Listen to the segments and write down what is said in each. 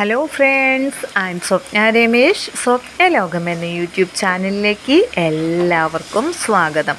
Hello friends I am Swapna Ramesh Swapna Lokam എന്ന YouTube ചാനലിലേക്ക് എല്ലാവർക്കും സ്വാഗതം.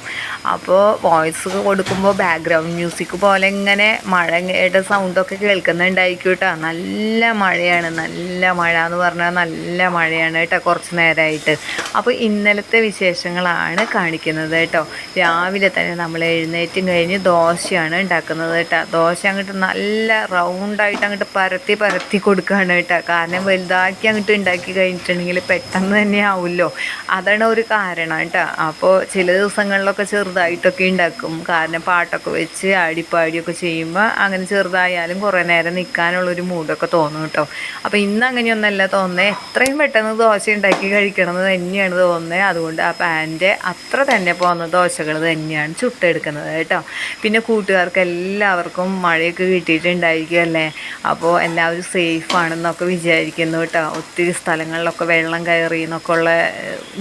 അപ്പോൾ വോയിസ് കൊടുക്കുമ്പോൾ ബാക്ക്ഗ്രൗണ്ട് മ്യൂസിക് പോലെ ഇങ്ങനെ മഴയുടെ സൗണ്ടൊക്കെ കേൾക്കുന്നുണ്ടായിരിക്കും കേട്ടോ നല്ല മഴയാണ് നല്ല മഴ എന്ന് പറഞ്ഞാൽ നല്ല മഴയാണ് കേട്ടോ കുറച്ച് നേരമായിട്ട് അപ്പോൾ ഇന്നലത്തെ വിശേഷങ്ങളാണ് കാണിക്കുന്നത് കേട്ടോ രാവിലെ തന്നെ നമ്മൾ എഴുന്നേറ്റും കഴിഞ്ഞ് ദോശയാണ് ഉണ്ടാക്കുന്നത് കേട്ടോ ദോശ അങ്ങോട്ട് നല്ല റൗണ്ടായിട്ട് അങ്ങോട്ട് പരത്തി പരത്തി കൊടുക്കുകയാണ് കേട്ടോ കാരണം വലുതാക്കി അങ്ങോട്ട് ഉണ്ടാക്കി കഴിഞ്ഞിട്ടുണ്ടെങ്കിൽ പെട്ടെന്ന് തന്നെ ആവുമല്ലോ. അതാണ് ഒരു കാരണം കേട്ടോ. അപ്പോൾ ചില ദിവസങ്ങളിലൊക്കെ ചെറുതായിട്ടൊക്കെ ഉണ്ടാക്കും. കാരണം പാട്ടൊക്കെ വെച്ച് ആടിപ്പാടിയൊക്കെ ചെയ്യുമ്പോൾ അങ്ങനെ ചെറുതായാലും കുറേ നേരം നിൽക്കാനുള്ളൊരു മൂഡൊക്കെ തോന്നും കേട്ടോ. അപ്പോൾ ഇന്ന് അങ്ങനെയൊന്നല്ല തോന്നുന്നത് എത്രയും പെട്ടെന്ന് ദോശ ഉണ്ടാക്കി കഴിക്കണമെന്ന് തന്നെയാണ് തോന്നുന്നത് അതുകൊണ്ട് ആ പാന്റെ അത്ര തന്നെ പോകുന്ന ദോശകൾ തന്നെയാണ് ചുട്ടെടുക്കുന്നത് കേട്ടോ. പിന്നെ കൂട്ടുകാർക്ക് എല്ലാവർക്കും മഴയൊക്കെ കിട്ടിയിട്ടുണ്ടായിരിക്കുമല്ലേ അപ്പോൾ എല്ലാവരും സേഫ് ആണെന്നൊക്കെ വിചാരിക്കുന്നു കേട്ടോ. ഒത്തിരി സ്ഥലങ്ങളിലൊക്കെ വെള്ളം കയറി എന്നൊക്കെ ഉള്ള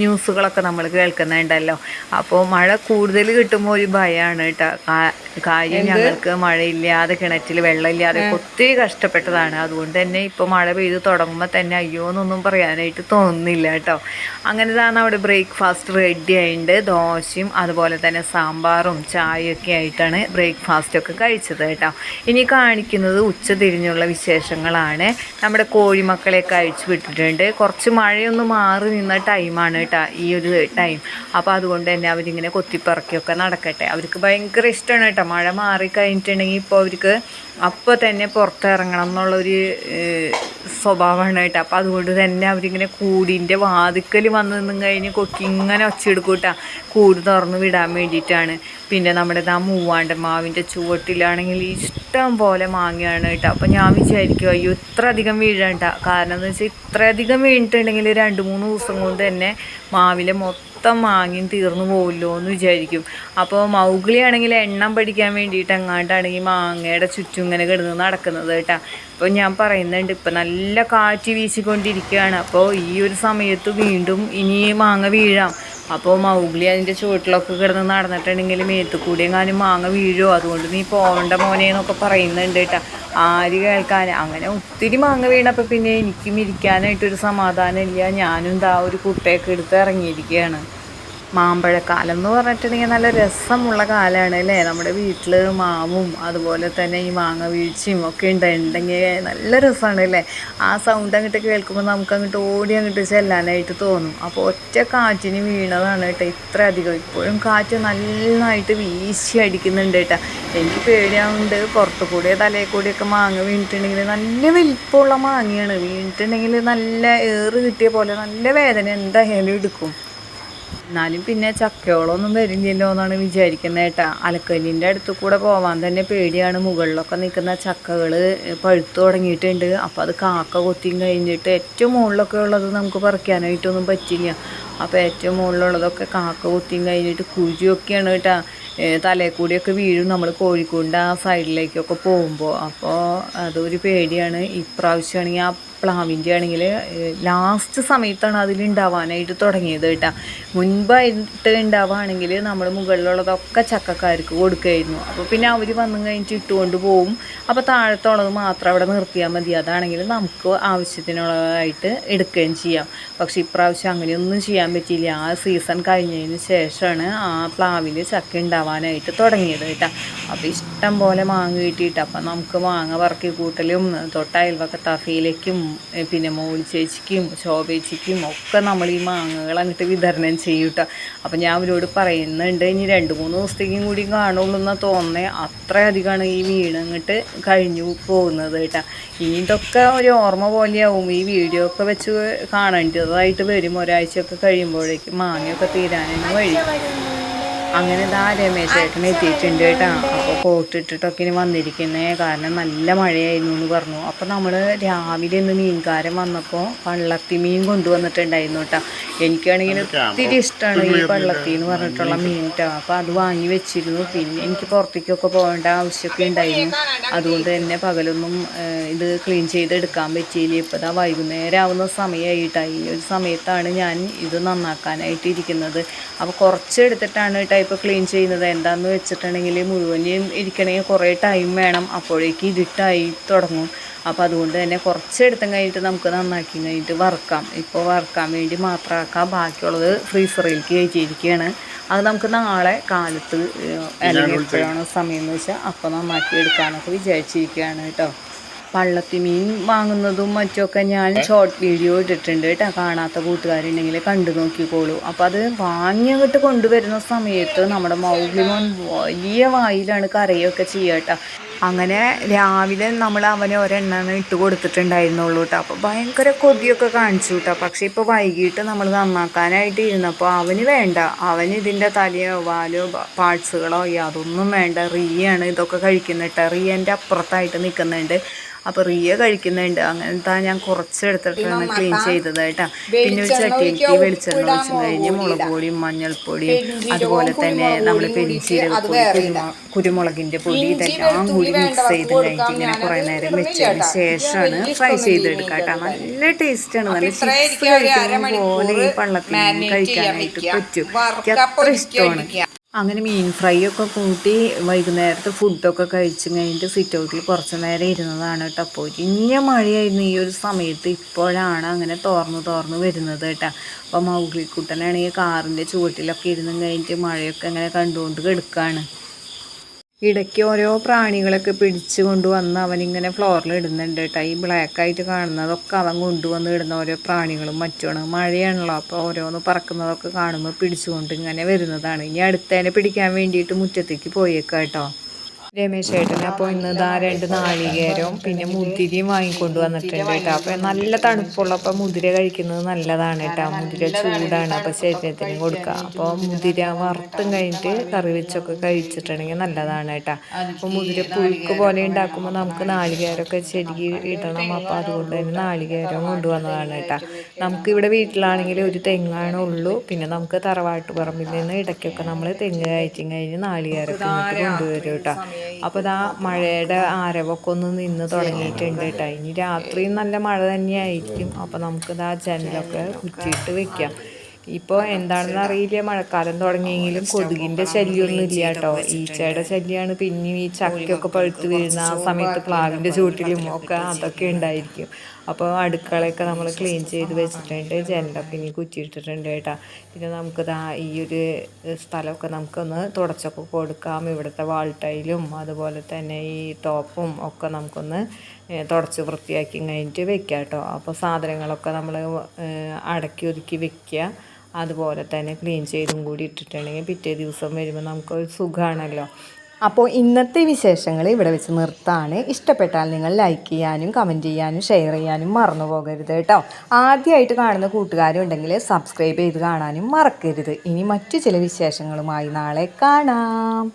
ന്യൂസുകളൊക്കെ നമ്മൾ കേൾക്കുന്നുണ്ടല്ലോ. അപ്പോൾ മഴ കൂടുതൽ കിട്ടുമ്പോൾ ഒരു ഭയമാണ് കേട്ടോ. കാര്യം ഞങ്ങൾക്ക് മഴയില്ലാതെ കിണറ്റിൽ വെള്ളമില്ലാതെ ഒത്തിരി കഷ്ടപ്പെട്ടതാണ്. അതുകൊണ്ട് തന്നെ ഇപ്പോൾ മഴ പെയ്ത് തുടങ്ങുമ്പോൾ തന്നെ അയ്യോ എന്നൊന്നും പറയാനായിട്ട് തോന്നുന്നില്ല കേട്ടോ. അങ്ങനെ തന്നെ അവിടെ ബ്രേക്ക്ഫാസ്റ്റ് റെഡി ആയിട്ടുണ്ട് ദോശയും അതുപോലെ തന്നെ സാമ്പാറും ചായയൊക്കെ ആയിട്ടാണ് ബ്രേക്ക്ഫാസ്റ്റ് ഒക്കെ കഴിച്ചത് കേട്ടോ. ഇനി കാണിക്കുന്നത് ഉച്ച തിരിഞ്ഞുള്ള വിശേഷങ്ങളാണ്. നമ്മുടെ കോഴിമക്കളെയൊക്കെ അഴിച്ചു വിട്ടിട്ടുണ്ട്. കുറച്ച് മഴയൊന്ന് മാറി നിന്ന ടൈമാണ് കേട്ടോ ഈ ഒരു ടൈം അപ്പോൾ അതുകൊണ്ട് തന്നെ അവരിങ്ങനെ കൊത്തിപ്പറക്കിയൊക്കെ നടക്കട്ടെ. അവർക്ക് ഭയങ്കര ഇഷ്ടമാണ് കേട്ടോ മഴ മാറി കഴിഞ്ഞിട്ടുണ്ടെങ്കിൽ ഇപ്പോൾ അവർക്ക് അപ്പോൾ തന്നെ പുറത്തിറങ്ങണം എന്നുള്ളൊരു സ്വഭാവമാണായിട്ട്. സ്വഭാവമാണ് കേട്ടോ അപ്പോൾ അതുകൊണ്ട് തന്നെ അവരിങ്ങനെ കൂടിന്റെ വാതിക്കൽ വന്ന് നിന്നും കഴിഞ്ഞ് കൊക്കി ഇങ്ങനെ ഒച്ചയെടുക്കും കേട്ടോ കൂട് തുറന്ന് വിടാൻ വേണ്ടിയിട്ടാണ്. പിന്നെ നമ്മുടെ ആ മൂവാണ്ട മാവിന്റെ ചുവട്ടിലാണെങ്കിൽ ഇഷ്ടം പോലെ മാങ്ങയാണ് കേട്ടോ അപ്പോൾ ഞാൻ വിചാരിക്കും അയ്യോ ഇത്ര അധികം വീഴണ്ട. കാരണം എന്ന് വെച്ചാൽ ഇത്രയധികം വീണിട്ടുണ്ടെങ്കിൽ രണ്ട് മൂന്ന് ദിവസം കൊണ്ട് തന്നെ മാവിലെ മൊത്തം മാങ്ങയും തീർന്നു പോവില്ലോ എന്ന് വിചാരിക്കും. അപ്പോൾ മൗഗ്ലിയാണെങ്കിൽ എണ്ണം പഠിക്കാൻ വേണ്ടിയിട്ട് എങ്ങാണ്ടാണെങ്കിൽ മാങ്ങയുടെ ചുറ്റും ഇങ്ങനെ കിടന്ന് നടക്കുന്നത് കേട്ടോ. അപ്പോൾ ഞാൻ പറയുന്നുണ്ട് ഇപ്പം നല്ല കാറ്റ് വീശിക്കൊണ്ടിരിക്കുകയാണ്. അപ്പോൾ ഈ ഒരു സമയത്ത് വീണ്ടും ഇനി മാങ്ങ വീഴാം. അപ്പോൾ മൗഗ്ലി അതിന്റെ ചുവട്ടിലൊക്കെ കിടന്ന് നടന്നിട്ടുണ്ടെങ്കിൽ മേത്ത് കൂടി എങ്ങാനും മാങ്ങ വീഴുമോ അതുകൊണ്ട് നീ പോകണ്ട മോനെ എന്നൊക്കെ പറയുന്നുണ്ട് കേട്ടോ. ആര് കേൾക്കാൻ? അങ്ങനെ ഒത്തിരി മാങ്ങ വീണപ്പോൾ പിന്നെ എനിക്കും ഇരിക്കാനായിട്ടൊരു സമാധാനമില്ല. ഞാനും ദാ ഒരു കുട്ടയൊക്കെ എടുത്ത് ഇറങ്ങിയിരിക്കുകയാണ്. മാമ്പഴക്കാലം എന്ന് പറഞ്ഞിട്ടുണ്ടെങ്കിൽ നല്ല രസമുള്ള കാലമാണ് അല്ലേ? നമ്മുടെ വീട്ടിൽ മാവും അതുപോലെ തന്നെ ഈ മാങ്ങ വീഴ്ചയും ഒക്കെ ഉണ്ടെങ്കിൽ നല്ല രസമാണ് അല്ലേ? ആ സൗണ്ട് അങ്ങോട്ട് കേൾക്കുമ്പോൾ നമുക്ക് അങ്ങോട്ട് ഓടി അങ്ങോട്ട് ചെല്ലാനായിട്ട് തോന്നും. അപ്പോൾ ഒറ്റ കാറ്റിന് വീണതാണ് കേട്ടോ ഇത്ര അധികം ഇപ്പോഴും കാറ്റ് നന്നായിട്ട് വീശി അടിക്കുന്നുണ്ട് കേട്ടോ. എനിക്ക് പേടിയാവുന്നുണ്ട്. പുറത്തു കൂടെ തലയിൽ കൂടിയൊക്കെ മാങ്ങ വീണിട്ടുണ്ടെങ്കിൽ നല്ല വലിപ്പമുള്ള മാങ്ങയാണ്. വീണിട്ടുണ്ടെങ്കിൽ നല്ല ഏറ് കിട്ടിയ പോലെ നല്ല വേദന എന്തായാലും എടുക്കും. എന്നാലും പിന്നെ ചക്കയോളൊന്നും വരില്ലല്ലോ എന്നാണ് വിചാരിക്കുന്നത് കേട്ടാ. അലക്കല്ലിന്റെ അടുത്ത് കൂടെ പോവാൻ തന്നെ പേടിയാണ്. മുകളിലൊക്കെ നിൽക്കുന്ന ചക്കകൾ പഴുത്തു തുടങ്ങിയിട്ടുണ്ട്. അപ്പോൾ അത് കാക്ക കൊത്തിയും കഴിഞ്ഞിട്ട് ഏറ്റവും മുകളിലൊക്കെ ഉള്ളത് നമുക്ക് പറിക്കാനായിട്ടൊന്നും പറ്റില്ല. അപ്പോൾ ഏറ്റവും മുകളിലുള്ളതൊക്കെ കാക്ക കൊത്തിയും കഴിഞ്ഞിട്ട് കുഴിയൊക്കെയാണ് കേട്ടാ. തലയിൽ കൂടിയൊക്കെ വീഴും. നമ്മൾ കോഴിക്കോടിന്റെ ആ സൈഡിലേക്കൊക്കെ പോകുമ്പോൾ അപ്പോൾ അതൊരു പേടിയാണ്. ഇപ്രാവശ്യമാണെങ്കിൽ ആ പ്ലാവിന്റെ ആണെങ്കിൽ ലാസ്റ്റ് സമയത്താണ് അതിലുണ്ടാവാനായിട്ട് തുടങ്ങിയത് കേട്ടോ. മുൻപായിട്ട് ഉണ്ടാവുകയാണെങ്കിൽ നമ്മൾ മുകളിലുള്ളതൊക്കെ ചക്കക്കാർക്ക് കൊടുക്കുമായിരുന്നു അപ്പോൾ പിന്നെ അവർ വന്നു കഴിഞ്ഞിട്ട് ഇട്ടുകൊണ്ട് പോവും. അപ്പോൾ താഴത്തുള്ളത് മാത്രം അവിടെ നിർത്തിയാൽ മതി. അതാണെങ്കിൽ നമുക്ക് ആവശ്യത്തിനുള്ളതായിട്ട് എടുക്കുകയും ചെയ്യാം. പക്ഷേ ഇപ്രാവശ്യം അങ്ങനെയൊന്നും ചെയ്യാൻ പറ്റിയില്ല. ആ സീസൺ കഴിഞ്ഞതിന് ശേഷമാണ് ആ പ്ലാവിൽ ചക്ക ഉണ്ടാവാനായിട്ട് തുടങ്ങിയത് കേട്ടോ. അപ്പോൾ ഇഷ്ടം പോലെ മാങ്ങ കിട്ടിയിട്ട് അപ്പം നമുക്ക് മാങ്ങ പറക്കി കൂട്ടലും തൊട്ട തഫയിലേക്കും പിന്നെ മോളി ചേച്ചിക്കും ശോഭേച്ചിക്കും ഒക്കെ നമ്മൾ ഈ മാങ്ങകൾ അങ്ങോട്ട് വിതരണം ചെയ്യും കേട്ടോ. അപ്പം ഞാൻ അവരോട് പറയുന്നുണ്ട് ഇനി രണ്ട് മൂന്ന് ദിവസത്തേക്കും കൂടി കാണുള്ളൂ എന്നാ തോന്നുന്നത് അത്രയധികമാണ് ഈ വീട് അങ്ങോട്ട് കഴിഞ്ഞു പോകുന്നത് കേട്ടോ. ഇതൊക്കെ ഒരു ഓർമ്മ പോലെയാവും ഈ വീഡിയോ ഒക്കെ വെച്ച് കാണേണ്ടതായിട്ട് വരും. ഒരാഴ്ചയൊക്കെ കഴിയുമ്പോഴേക്കും മാങ്ങയൊക്കെ തീരാനാണ് വഴി. അങ്ങനെ ദാ രമേശേട്ടൻ എത്തിയിട്ടുണ്ട് കേട്ടോ. അപ്പോൾ കോട്ട് ഇട്ടിട്ടൊക്കെ ഇനി വന്നിരിക്കുന്നേ. കാരണം നല്ല മഴയായിരുന്നു എന്ന് പറഞ്ഞു. അപ്പോൾ നമ്മൾ രാവിലെ ഇന്ന് മീൻകാരൻ വന്നപ്പോൾ പള്ളത്തി മീൻ കൊണ്ടുവന്നിട്ടുണ്ടായിരുന്നു കേട്ടോ. എനിക്കാണെങ്കിൽ ഒത്തിരി ഇഷ്ടമാണ് ഈ പള്ളത്തി എന്ന് പറഞ്ഞിട്ടുള്ള മീൻ കേട്ടോ അപ്പോൾ അത് വാങ്ങി വെച്ചിരുന്നു. പിന്നെ എനിക്ക് പുറത്തേക്കൊക്കെ പോകേണ്ട ആവശ്യമൊക്കെ ഉണ്ടായിരുന്നു. അതുകൊണ്ട് തന്നെ പകലൊന്നും ഇത് ക്ലീൻ ചെയ്തെടുക്കാൻ പറ്റിയില്ല. ഇപ്പോൾ ഇതാ വൈകുന്നേരം ആവുന്ന സമയമായിട്ടായി ഈ ഒരു സമയത്താണ് ഞാൻ ഇത് നന്നാക്കാനായിട്ട് ഇരിക്കുന്നത്. അപ്പോൾ കുറച്ച് എടുത്തിട്ടാണ് കേട്ടോ ഇപ്പോൾ ക്ലീൻ ചെയ്യുന്നത് എന്താണെന്ന് വെച്ചിട്ടുണ്ടെങ്കിൽ മുഴുവനും ഇരിക്കണമെങ്കിൽ കുറേ ടൈം വേണം. അപ്പോഴേക്ക് ഇരുട്ടായി തുടങ്ങും. അപ്പോൾ അതുകൊണ്ട് തന്നെ കുറച്ചെടുത്തും കഴിഞ്ഞിട്ട് നമുക്ക് നന്നാക്കി കഴിഞ്ഞിട്ട് വറുക്കാം. ഇപ്പോൾ വറുക്കാൻ വേണ്ടി മാത്രമാക്കാം ബാക്കിയുള്ളത് ഫ്രീസറിലേക്ക് കയറ്റിയിരിക്കുകയാണ്. അത് നമുക്ക് നാളെ കാലത്ത് അല്ലെങ്കിൽ എപ്പോഴാണോ സമയം എന്ന് വെച്ചാൽ അപ്പോൾ നന്നാക്കി എടുക്കാനൊക്കെ വിചാരിച്ചിരിക്കുകയാണ് കേട്ടോ. പള്ളത്തി മീൻ വാങ്ങുന്നതും മറ്റുമൊക്കെ ഞാൻ ഷോർട്ട് വീഡിയോ ഇട്ടിട്ടുണ്ട് കേട്ടോ. കാണാത്ത കൂട്ടുകാരുണ്ടെങ്കിൽ കണ്ടു നോക്കിക്കോളൂ. അപ്പോൾ അത് വാങ്ങി അങ്ങോട്ട് കൊണ്ടുവരുന്ന സമയത്ത് നമ്മുടെ മൗഗ്ലിമോൻ വലിയ വായിലാണ് കറിയൊക്കെ ചെയ്യുക അങ്ങനെ രാവിലെ നമ്മൾ അവനെ ഒരെണ്ണ ഇട്ട് കൊടുത്തിട്ടുണ്ടായിരുന്നുള്ളൂ കേട്ടോ. അപ്പോൾ ഭയങ്കര കൊതിയൊക്കെ കാണിച്ചു കേട്ടോ. പക്ഷേ ഇപ്പോൾ വൈകിട്ട് നമ്മൾ നന്നാക്കാനായിട്ട് ഇരുന്നപ്പോൾ അവന് വേണ്ട. അവന് ഇതിന്റെ തലയോ വാലോ പാർട്സുകളോ യാതൊന്നും വേണ്ട. റിയാണ് ഇതൊക്കെ കഴിക്കുന്നിട്ട് റീ റിയന്റെ അപ്പുറത്തായിട്ട് നിൽക്കുന്നുണ്ട്. അപ്പോൾ റിയ കഴിക്കുന്നുണ്ട്. അങ്ങനത്തെ ഞാൻ കുറച്ചെടുത്തിട്ടാണ് ക്ലീൻ ചെയ്തത് കേട്ടോ പിന്നെ ഒരു ചട്ടിയിലേക്ക് വെളിച്ചെണ്ണ ഒഴിച്ചു കഴിഞ്ഞ് മുളക് പൊടിയും മഞ്ഞൾപ്പൊടിയും അതുപോലെ തന്നെ നമ്മൾ പെരിഞ്ചീരകപ്പൊടി കുരുമുളകിന്റെ കുരുമുളകിന്റെ പൊടി ഇതെല്ലാം കൂടി മിക്സ് ചെയ്ത് കഴിഞ്ഞിട്ട് ഇങ്ങനെ കുറേ നേരം വെച്ചതിന് ശേഷമാണ് ഫ്രൈ ചെയ്തെടുക്കുക കേട്ടോ. നല്ല ടേസ്റ്റാണ് നല്ല ചിപ്സ് കഴിക്കുന്ന പോലെ ഈ പള്ളത്തിൽ കഴിക്കാനായിട്ട് പറ്റും. എനിക്ക് അത്ര ഇഷ്ടമാണ്. അങ്ങനെ മീൻ ഫ്രൈ ഒക്കെ കൂട്ടി വൈകുന്നേരത്തെ ഫുഡൊക്കെ കഴിച്ചു കഴിഞ്ഞിട്ട് സിറ്റ് ഔട്ടിൽ കുറച്ച് നേരം ഇരുന്നതാണ് കേട്ടോ. അപ്പോൾ പൊരിഞ്ഞ മഴയായിരുന്നു ഈ ഒരു സമയത്ത് ഇപ്പോഴാണ് അങ്ങനെ തോർന്ന് തോർന്ന് വരുന്നത് കേട്ടോ. അപ്പോൾ മൗഗ്ലിക്കുട്ടനാണെങ്കിൽ കാറിന്റെ ചുവട്ടിലൊക്കെ ഇരുന്ന് കഴിഞ്ഞിട്ട് മഴയൊക്കെ അങ്ങനെ കണ്ടുകൊണ്ട് കിടക്കുകയാണ് ഇടയ്ക്ക് ഓരോ പ്രാണികളൊക്കെ പിടിച്ച് കൊണ്ടുവന്ന് അവനിങ്ങനെ ഫ്ലോറിൽ ഇടുന്നുണ്ട്. കേട്ടോ ഈ ബ്ലാക്കായിട്ട് കാണുന്നതൊക്കെ അവൻ കൊണ്ടുവന്ന് ഇടുന്ന ഓരോ പ്രാണികളും മറ്റുമാണ്. മഴയാണല്ലോ അപ്പോൾ ഓരോന്ന് പറക്കുന്നതൊക്കെ കാണുമ്പോൾ പിടിച്ചുകൊണ്ട് ഇങ്ങനെ വരുന്നതാണ്. ഇനി അടുത്തതിനെ പിടിക്കാൻ വേണ്ടിയിട്ട് മുറ്റത്തേക്ക് പോയേക്കാം കേട്ടോ രമേശ് ചേട്ടൻ അപ്പോൾ ഇന്ന് ഇതാ രണ്ട് നാളികേരവും പിന്നെ മുതിരിയും വാങ്ങിക്കൊണ്ട് വന്നിട്ടുണ്ട് കേട്ടോ. അപ്പൊ നല്ല തണുപ്പുള്ളപ്പോൾ മുതിര കഴിക്കുന്നത് നല്ലതാണ് കേട്ടോ. മുതിര ചൂടാണ് അപ്പോൾ ശരീരത്തിന് കൊടുക്കുക. അപ്പോൾ മുതിര വറുത്തും കഴിഞ്ഞിട്ട് കറി വെച്ചൊക്കെ കഴിച്ചിട്ടുണ്ടെങ്കിൽ നല്ലതാണ് കേട്ടോ. അപ്പോൾ മുതിര പുഴുക്ക് പോലെ ഉണ്ടാക്കുമ്പോൾ നമുക്ക് നാളികേരമൊക്കെ ചെരുകി ഇടണം. അപ്പോൾ അതുകൊണ്ട് തന്നെ നാളികേരം കൊണ്ടുവന്നതാണ് കേട്ടോ. നമുക്ക് ഇവിടെ വീട്ടിലാണെങ്കിൽ ഒരു തെങ്ങാണ് ഉള്ളൂ. പിന്നെ നമുക്ക് തറവാട്ട് പറമ്പിൽ നിന്ന് ഇടയ്ക്കൊക്കെ നമ്മൾ തെങ്ങ് കയറ്റും കഴിഞ്ഞ് നാളികേരൊക്കെ കൊണ്ടുവരും കേട്ടോ. അപ്പോൾ ഇതാ മഴയുടെ ആരവൊക്കെ ഒന്ന് നിന്ന് തുടങ്ങിയിട്ടുണ്ട് കേട്ടോ ഇനി രാത്രിയും നല്ല മഴ തന്നെയായിരിക്കും. അപ്പോൾ നമുക്കിതാ ജനലൊക്കെ കുറ്റിയിട്ട് വെക്കാം. ഇപ്പോൾ എന്താണെന്ന് അറിയില്ല. മഴക്കാലം തുടങ്ങിയെങ്കിലും കൊതുകിന്റെ ശല്യമൊന്നും ഇല്ല കേട്ടോ ഈച്ചയുടെ ശല്യമാണ് പിന്നെയും ഈ ചക്കയൊക്കെ പഴുത്ത് വീഴുന്ന ആ സമയത്ത് പ്ലാവിന്റെ ചൂട്ടിലും ഒക്കെ അതൊക്കെ ഉണ്ടായിരിക്കും. അപ്പോൾ അടുക്കളയൊക്കെ നമ്മൾ ക്ലീൻ ചെയ്ത് വെച്ചിട്ടുണ്ട്. ജനലൊക്കെ ഇനി കുറ്റിയിട്ടിട്ടുണ്ട് കേട്ടോ. പിന്നെ നമുക്കിതാ ഈ ഒരു സ്ഥലമൊക്കെ നമുക്കൊന്ന് തുടച്ചൊക്കെ കൊടുക്കാം. ഇവിടുത്തെ വാൾട്ടയിലും അതുപോലെ തന്നെ ഈ ടോപ്പും ഒക്കെ നമുക്കൊന്ന് തുടച്ച് വൃത്തിയാക്കി കഴിഞ്ഞിട്ട് വെക്കാം കേട്ടോ. അപ്പോൾ സാധനങ്ങളൊക്കെ നമ്മൾ അടക്കി ഒതുക്കി വെക്കുക അതുപോലെ തന്നെ ക്ലീൻ ചെയ്തും കൂടി ഇട്ടിട്ടുണ്ടെങ്കിൽ പിറ്റേ ദിവസം വരുമ്പോൾ നമുക്കൊരു സുഖമാണല്ലോ അപ്പോൾ ഇന്നത്തെ വിശേഷങ്ങൾ ഇവിടെ വെച്ച് നിർത്താണ്. ഇഷ്ടപ്പെട്ടാൽ നിങ്ങൾ ലൈക്ക് ചെയ്യാനും കമന്റ് ചെയ്യാനും ഷെയർ ചെയ്യാനും മറന്നു പോകരുത് കേട്ടോ. ആദ്യമായിട്ട് കാണുന്ന കൂട്ടുകാരുണ്ടെങ്കിൽ സബ്സ്ക്രൈബ് ചെയ്ത് കാണാനും മറക്കരുത്. ഇനി മറ്റു ചില വിശേഷങ്ങളുമായി നാളെ കാണാം.